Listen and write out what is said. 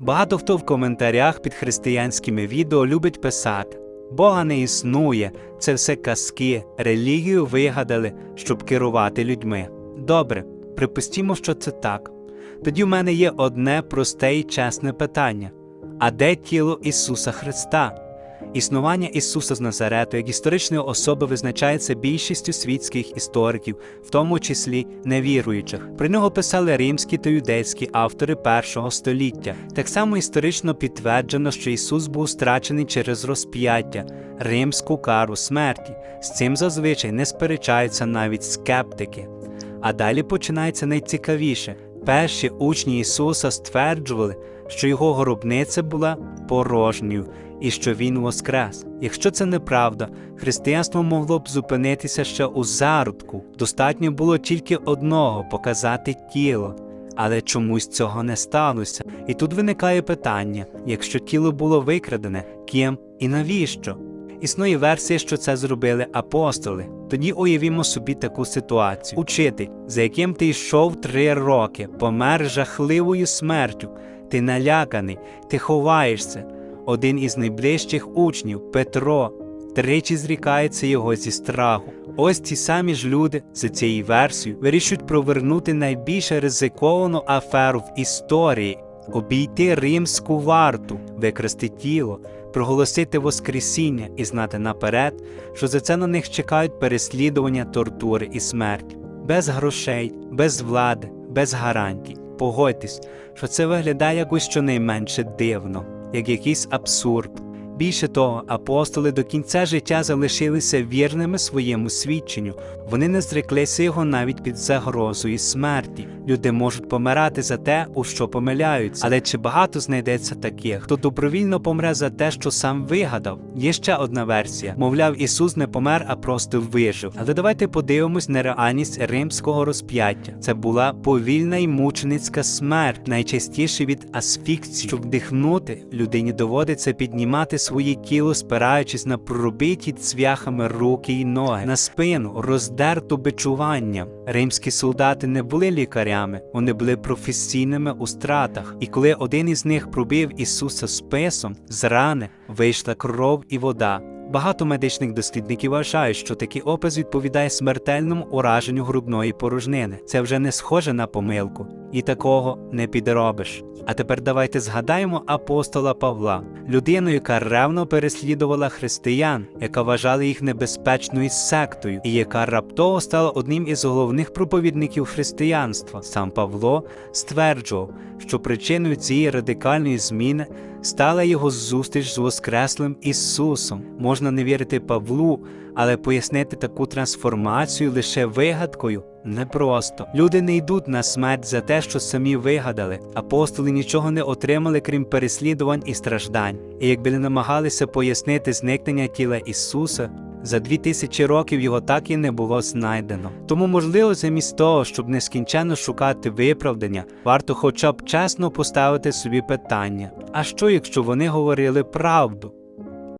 Багато хто в коментарях під християнськими відео любить писати: Бога не існує, це все казки, релігію вигадали, щоб керувати людьми. Добре, припустімо, що це так. Тоді в мене є одне просте і чесне питання: а де тіло Ісуса Христа? Існування Ісуса з Назарету як історичної особи визначається більшістю світських істориків, в тому числі невіруючих. Про нього писали римські та юдейські автори першого століття. Так само історично підтверджено, що Ісус був страчений через розп'яття, римську кару смерті. З цим зазвичай не сперечаються навіть скептики. А далі починається найцікавіше. Перші учні Ісуса стверджували, що його гробниця була порожньою і що Він воскрес. Якщо це неправда, християнство могло б зупинитися ще у зародку. Достатньо було тільки одного показати тіло. Але чомусь цього не сталося. І тут виникає питання: якщо тіло було викрадене, ким і навіщо? Існує версія, що це зробили апостоли. Тоді уявімо собі таку ситуацію. Учитель, за яким ти йшов три роки, помер жахливою смертю. Ти наляканий, ти ховаєшся. Один із найближчих учнів, Петро, тричі зрікається його зі страху. Ось ці самі ж люди за цією версією вирішують провернути найбільш ризиковану аферу в історії, обійти римську варту, викрасти тіло, проголосити Воскресіння і знати наперед, що за це на них чекають переслідування, тортури і смерть. Без грошей, без влади, без гарантій. Погодьтесь, що це виглядає якось щонайменше дивно, як якийсь абсурд. Більше того, апостоли до кінця життя залишилися вірними своєму свідченню. Вони не зреклися його навіть під загрозою смерті. Люди можуть помирати за те, у що помиляються. Але чи багато знайдеться таких, хто добровільно помре за те, що сам вигадав? Є ще одна версія: мовляв, Ісус не помер, а просто вижив. Але давайте подивимось на реальність римського розп'яття. Це була повільна і мученицька смерть, найчастіше від асфікції. Щоб вдихнути, людині доводиться піднімати своє тіло, спираючись на пробиті цвяхами руки й ноги, на спину, роздерту бичуванням. Римські солдати не були лікарями, вони були професійними у стратах. І коли один із них пробив Ісуса списом, з рани вийшла кров і вода. Багато медичних дослідників вважають, що такий опис відповідає смертельному ураженню грудної порожнини. Це вже не схоже на помилку, і такого не підробиш. А тепер давайте згадаємо апостола Павла, людину, яка ревно переслідувала християн, яка вважала їх небезпечною сектою, і яка раптово стала одним із головних проповідників християнства. Сам Павло стверджував, що причиною цієї радикальної зміни стала його зустріч з Воскреслим Ісусом. Можна не вірити Павлу, але пояснити таку трансформацію лише вигадкою непросто. Люди не йдуть на смерть за те, що самі вигадали. Апостоли нічого не отримали, крім переслідувань і страждань. І якби не намагалися пояснити зникнення тіла Ісуса, за дві тисячі років його так і не було знайдено. Тому, можливо, замість того, щоб нескінченно шукати виправдання, варто хоча б чесно поставити собі питання: а що, якщо вони говорили правду?